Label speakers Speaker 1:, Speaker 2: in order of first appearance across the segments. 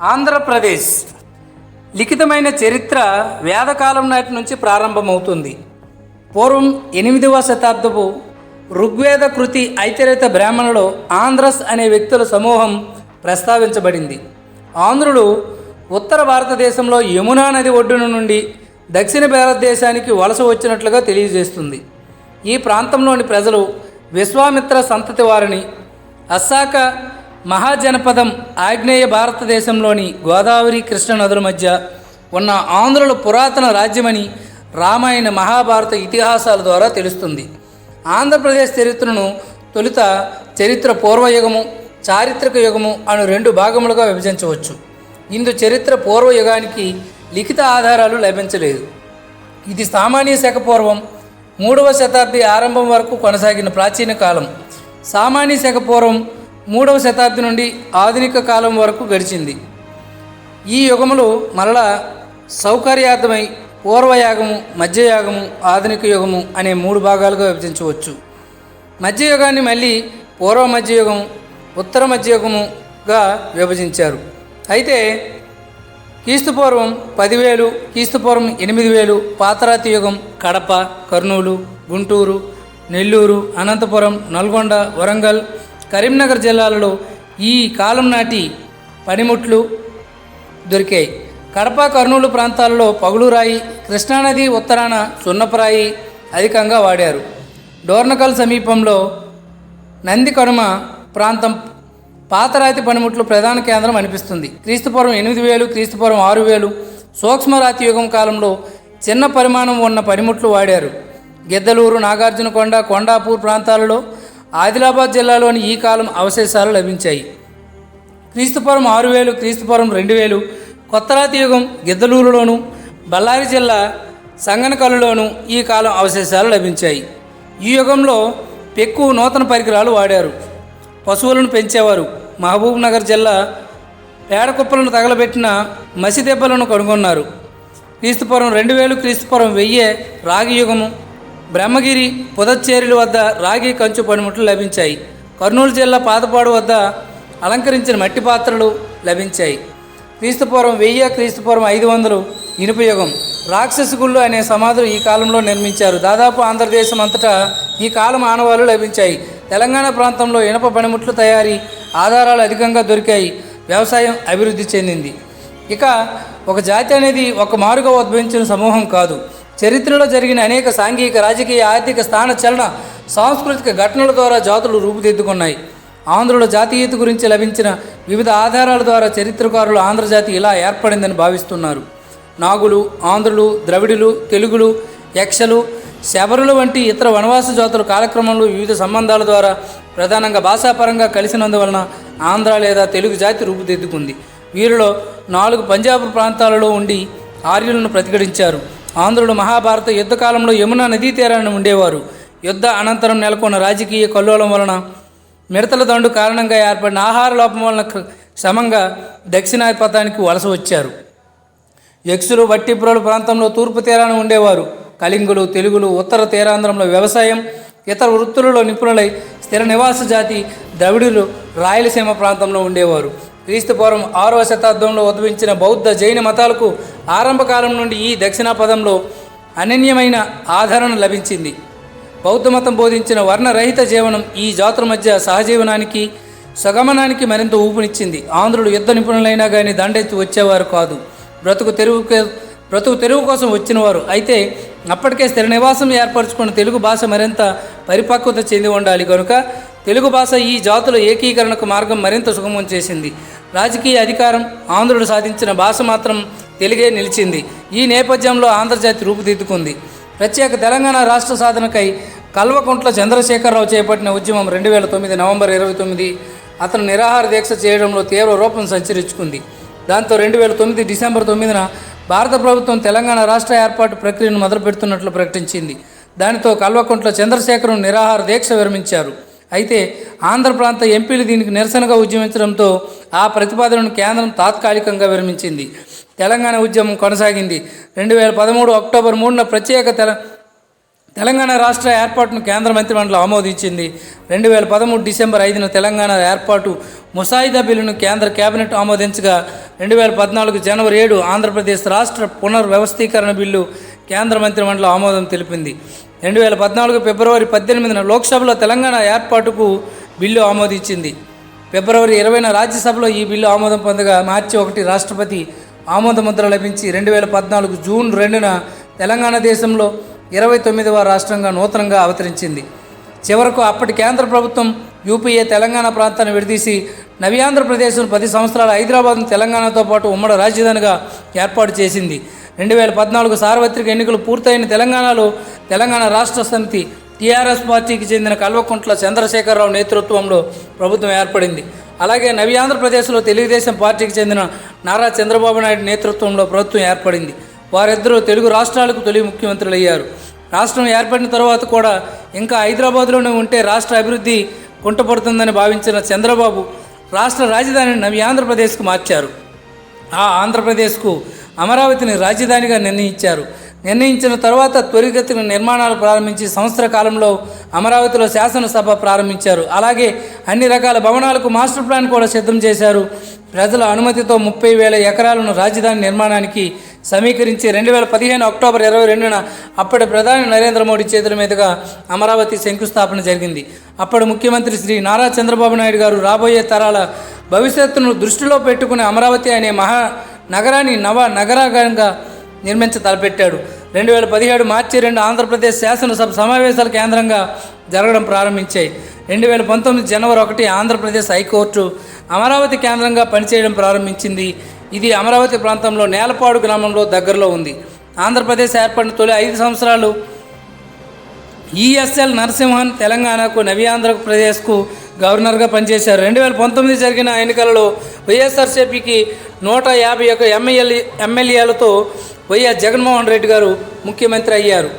Speaker 1: ఆంధ్రప్రదేశ్. లిఖితమైన చరిత్ర వేదకాలం నాటి నుంచి ప్రారంభమవుతుంది. పూర్వం ఎనిమిదవ శతాబ్దపు ఋగ్వేద కృతి ఐతిరేత బ్రాహ్మణులో ఆంధ్రస్ అనే వ్యక్తుల సమూహం ప్రస్తావించబడింది. ఆంధ్రులు ఉత్తర భారతదేశంలో యమునా నది ఒడ్డున నుండి దక్షిణ భారతదేశానికి వలస వచ్చినట్లుగా తెలియజేస్తుంది. ఈ ప్రాంతంలోని ప్రజలు విశ్వామిత్ర సంతతి వారిని అస్సాక మహాజనపదం ఆగ్నేయ భారతదేశంలోని గోదావరి కృష్ణ నదుల మధ్య ఉన్న ఆంధ్రుల పురాతన రాజ్యమని రామాయణ మహాభారత ఇతిహాసాల ద్వారా తెలుస్తుంది. ఆంధ్రప్రదేశ్ చరిత్రను తొలుత చరిత్ర పూర్వయుగము చారిత్రక యుగము అను రెండు భాగములుగా విభజించవచ్చు. ఇందు చరిత్ర పూర్వయుగానికి లిఖిత ఆధారాలు లభించలేదు. ఇది సామాన్య శాఖ పూర్వం మూడవ శతాబ్ది ఆరంభం వరకు కొనసాగిన ప్రాచీన కాలం. సామాన్య శాఖ పూర్వం మూడవ శతాబ్ది నుండి ఆధునిక కాలం వరకు గడిచింది. ఈ యుగములు మరలా సౌకర్యార్థమై పూర్వయాగము మధ్యయాగము ఆధునిక యుగము అనే మూడు భాగాలుగా విభజించవచ్చు. మధ్యయుగాన్ని మళ్ళీ పూర్వ మధ్యయుగం ఉత్తర మధ్యయుగముగా విభజించారు. అయితే క్రీస్తుపూర్వం పదివేలు క్రీస్తుపూర్వం ఎనిమిది వేలు పాతరాతి యుగం కడప కర్నూలు గుంటూరు నెల్లూరు అనంతపురం నల్గొండ వరంగల్ కరీంనగర్ జిల్లాలలో ఈ కాలం నాటి పనిముట్లు దొరికాయి. కడప కర్నూలు ప్రాంతాలలో పగులురాయి కృష్ణానది ఉత్తరాన సున్నపరాయి అధికంగా వాడారు. డోర్నకల్ సమీపంలో నంది కనుమ ప్రాంతం పాతరాతి పనిముట్లు ప్రధాన కేంద్రం అనిపిస్తుంది. క్రీస్తుపూర్వం ఎనిమిది వేలు క్రీస్తుపూర్వం ఆరు వేలు సూక్ష్మరాతి యుగం కాలంలో చిన్న పరిమాణం ఉన్న పనిముట్లు వాడారు. గిద్దలూరు నాగార్జునకొండ కొండాపూర్ ప్రాంతాలలో ఆదిలాబాద్ జిల్లాలోని ఈ కాలం అవశేషాలు లభించాయి. క్రీస్తుపురం ఆరు వేలు క్రీస్తుపురం రెండు వేలు కొత్తరాతి యుగం గిద్దలూరులోను బళ్ళారి జిల్లా సంగనకల్లులోను ఈ కాలం అవశేషాలు లభించాయి. ఈ యుగంలో పెక్కు నూతన పరికరాలు వాడారు. పశువులను పెంచేవారు. మహబూబ్ నగర్ జిల్లా పేడ కుప్పలను తగలబెట్టిన మసి దెబ్బలను కనుగొన్నారు క్రీస్తుపురం రెండు వేలు క్రీస్తుపురం వెయ్యే రాగి యుగము బ్రహ్మగిరి పుదచ్చేరుల వద్ద రాగి కంచు పనిముట్లు లభించాయి. కర్నూలు జిల్లా పాతపాడు వద్ద అలంకరించిన మట్టి పాత్రలు లభించాయి. క్రీస్తుపూర్వం వెయ్యి క్రీస్తుపూర్వం ఐదు వందలు ఇనుపయోగం యుగం. గుళ్ళు అనే సమాధులు ఈ కాలంలో నిర్మించారు. దాదాపు ఆంధ్రదేశం అంతటా ఈ కాలం ఆనవాలు లభించాయి. తెలంగాణ ప్రాంతంలో ఇనప పనిముట్లు తయారీ ఆధారాలు అధికంగా దొరికాయి. వ్యవసాయం అభివృద్ధి చెందింది. ఇక ఒక జాతి అనేది ఒక మారుగా ఉద్భవించిన సమూహం కాదు. చరిత్రలో జరిగిన అనేక సాంఘిక రాజకీయ ఆర్థిక స్థాన చలన సాంస్కృతిక ఘటనల ద్వారా జాతులు రూపుదిద్దుకున్నాయి. ఆంధ్రుల జాతీయత గురించి లభించిన వివిధ ఆధారాల ద్వారా చరిత్రకారులు ఆంధ్రజాతి ఇలా ఏర్పడిందని భావిస్తున్నారు. నాగులు ఆంధ్రులు ద్రవిడులు తెలుగులు యక్షలు శబరులు వంటి ఇతర వనవాస జాతుల కాలక్రమంలో వివిధ సంబంధాల ద్వారా ప్రధానంగా భాషాపరంగా కలిసినందువలన ఆంధ్ర లేదా తెలుగు జాతి రూపుదిద్దుకుంది. వీరిలో నాలుగు పంజాబ్ ప్రాంతాలలో ఉండి ఆర్యులను ప్రతిఘటించారు. ఆంధ్రుడు మహాభారత యుద్ధకాలంలో యమునా నదీ తీరాన్ని ఉండేవారు. యుద్ధ అనంతరం నెలకొన్న రాజకీయ కల్లోలం వలన మిడతల దండు కారణంగా ఏర్పడిన ఆహార లోపం వలన క్ర- క్రమంగా దక్షిణాధిపతానికి వలస వచ్చారు. యక్షులు వట్టిపురలు ప్రాంతంలో తూర్పు తీరాన ఉండేవారు. కళింగులు తెలుగులు ఉత్తర తీరాంధ్రంలో వ్యవసాయం ఇతర వృత్తులలో నిపుణులై స్థిర నివాస జాతి ద్రవిడులు రాయలసీమ ప్రాంతంలో ఉండేవారు. క్రీస్తుపూర్వం ఆరవ శతాబ్దంలో ఉద్భవించిన బౌద్ధ జైన మతాలకు ఆరంభకాలం నుండి ఈ దక్షిణాపదంలో అనన్యమైన ఆదరణ లభించింది. బౌద్ధమతం బోధించిన వర్ణరహిత జీవనం ఈ జాతుల మధ్య సహజీవనానికి సగమనానికి మరింత ఊపునిచ్చింది. ఆంధ్రులు యుద్ధ నిపుణులైనా కానీ దండెత్తి వచ్చేవారు కాదు. బ్రతుకు తెరువు బ్రతుకు తెరువు కోసం వచ్చినవారు. అయితే అప్పటికే స్థిర నివాసం ఏర్పరచుకున్న తెలుగు భాష మరింత పరిపక్వత చెంది ఉండాలి కనుక తెలుగు భాష ఈ జాతుల ఏకీకరణకు మార్గం మరింత సుగమం చేసింది. రాజకీయ అధికారం ఆంధ్రుడు సాధించిన భాష మాత్రం తెలుగే నిలిచింది. ఈ నేపథ్యంలో ఆంధ్రజాతి రూపుదిద్దుకుంది. ప్రత్యేక తెలంగాణ రాష్ట్ర సాధనకై కల్వకుంట్ల చంద్రశేఖరరావు చేపట్టిన ఉద్యమం రెండు వేల తొమ్మిది నవంబర్ ఇరవై తొమ్మిది అతను నిరాహార దీక్ష చేయడంలో తీవ్ర రూపం సంచరించుకుంది. దాంతో రెండు వేల తొమ్మిది డిసెంబర్ తొమ్మిదిన భారత ప్రభుత్వం తెలంగాణ రాష్ట్ర ఏర్పాటు ప్రక్రియను మొదలుపెడుతున్నట్లు ప్రకటించింది. దానితో కల్వకుంట్ల చంద్రశేఖరం నిరాహార దీక్ష విరమించారు. అయితే ఆంధ్ర ప్రాంత ఎంపీలు దీనికి నిరసనగా ఉద్యమించడంతో ఆ ప్రతిపాదనను కేంద్రం తాత్కాలికంగా విరమించింది. తెలంగాణ ఉద్యమం కొనసాగింది. రెండు వేల పదమూడు అక్టోబర్ మూడున ప్రత్యేక తెల తెలంగాణ రాష్ట్ర ఏర్పాటును కేంద్ర మంత్రిమండలి ఆమోదించింది. రెండు వేల పదమూడు డిసెంబర్ ఐదున తెలంగాణ ఏర్పాటు ముసాయిదా బిల్లును కేంద్ర కేబినెట్ ఆమోదించగా రెండు వేల పద్నాలుగు జనవరి ఏడు ఆంధ్రప్రదేశ్ రాష్ట్ర పునర్వ్యవస్థీకరణ బిల్లు కేంద్ర మంత్రిమండలి ఆమోదం తెలిపింది. రెండు వేల పద్నాలుగు ఫిబ్రవరి పద్దెనిమిదిన లోక్సభలో తెలంగాణ ఏర్పాటుకు బిల్లు ఆమోదించింది. ఫిబ్రవరి ఇరవైన రాజ్యసభలో ఈ బిల్లు ఆమోదం పొందగా మార్చి ఒకటి రాష్ట్రపతి ఆమోద ముద్ర లభించి రెండు వేల పద్నాలుగు జూన్ రెండున తెలంగాణ దేశంలో ఇరవై తొమ్మిదవ రాష్ట్రంగా నూతనంగా అవతరించింది. చివరకు అప్పటి కేంద్ర ప్రభుత్వం యూపీఏ తెలంగాణ ప్రాంతాన్ని విడదీసి నవి ఆంధ్రప్రదేశ్ను పది సంవత్సరాల హైదరాబాద్ను తెలంగాణతో పాటు ఉమ్మడి రాజధానిగా ఏర్పాటు చేసింది. రెండు వేల పద్నాలుగు సార్వత్రిక ఎన్నికలు పూర్తయిన తెలంగాణలో తెలంగాణ రాష్ట్ర సమితి టీఆర్ఎస్ పార్టీకి చెందిన కల్వకుంట్ల చంద్రశేఖరరావు నేతృత్వంలో ప్రభుత్వం ఏర్పడింది. అలాగే నవి ఆంధ్రప్రదేశ్లో తెలుగుదేశం పార్టీకి చెందిన నారా చంద్రబాబు నాయుడు నేతృత్వంలో ప్రభుత్వం ఏర్పడింది. వారిద్దరూ తెలుగు రాష్ట్రాలకు తొలి ముఖ్యమంత్రులు అయ్యారు. రాష్ట్రం ఏర్పడిన తర్వాత కూడా ఇంకా హైదరాబాద్లోనే ఉంటే రాష్ట్ర అభివృద్ధి కుంటపడుతుందని భావించిన చంద్రబాబు రాష్ట్ర రాజధానిని నవి ఆంధ్రప్రదేశ్కు మార్చారు. ఆ ఆంధ్రప్రదేశ్కు అమరావతిని రాజధానిగా నిర్ణయించారు. నిర్ణయించిన తర్వాత త్వరితగతిన నిర్మాణాలు ప్రారంభించి సంవత్సర కాలంలో అమరావతిలో శాసనసభ ప్రారంభించారు. అలాగే అన్ని రకాల భవనాలకు మాస్టర్ ప్లాన్ కూడా సిద్ధం చేశారు. ప్రజల అనుమతితో ముప్పై వేల ఎకరాలను రాజధాని నిర్మాణానికి సమీకరించి రెండు వేల పదిహేను అక్టోబర్ ఇరవై రెండున అప్పటి ప్రధాని నరేంద్ర మోడీ చేతుల మీదుగా అమరావతి శంకుస్థాపన జరిగింది. అప్పటి ముఖ్యమంత్రి శ్రీ నారా చంద్రబాబు నాయుడు గారు రాబోయే తరాల భవిష్యత్తును దృష్టిలో పెట్టుకుని అమరావతి అనే మహా నగరాన్ని నవ నగరంగా నిర్మించ తలపెట్టాడు. రెండు వేల పదిహేడు మార్చి రెండు ఆంధ్రప్రదేశ్ శాసనసభ సమావేశాల కేంద్రంగా జరగడం ప్రారంభించాయి. రెండు వేల పంతొమ్మిది జనవరి ఒకటి ఆంధ్రప్రదేశ్ హైకోర్టు అమరావతి కేంద్రంగా పనిచేయడం ప్రారంభించింది. ఇది అమరావతి ప్రాంతంలో నేలపాడు గ్రామంలో దగ్గరలో ఉంది. ఆంధ్రప్రదేశ్ ఏర్పడిన తొలి ఐదు సంవత్సరాలు ఈఎస్ఎల్ నరసింహన్ తెలంగాణకు నవి ఆంధ్రప్రదేశ్కు గవర్నర్గా పనిచేశారు. రెండు వేల పంతొమ్మిది జరిగిన ఎన్నికలలో వైఎస్ఆర్సీపీకి నూట యాభై ఒక ఎమ్మెల్యే ఎమ్మెల్యేలతో వైఎస్ జగన్మోహన్ రెడ్డి గారు ముఖ్యమంత్రి అయ్యారు.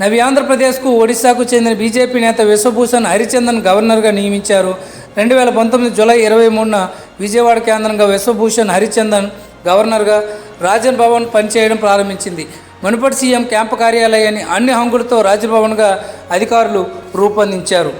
Speaker 1: నవి ఆంధ్రప్రదేశ్కు ఒడిశాకు చెందిన బీజేపీ నేత విశ్వభూషణ్ హరిచందన్ గవర్నర్గా నియమించారు. రెండు వేల పంతొమ్మిది జూలై ఇరవై మూడున విజయవాడ కేంద్రంగా విశ్వభూషణ్ హరిచందన్ గవర్నర్గా రాజన్ భవన్ పనిచేయడం ప్రారంభించింది. మునుపటి సీఎం క్యాంపు కార్యాలయాన్ని అన్ని హంగులతో రాజభవన్గా అధికారులు రూపొందించారు.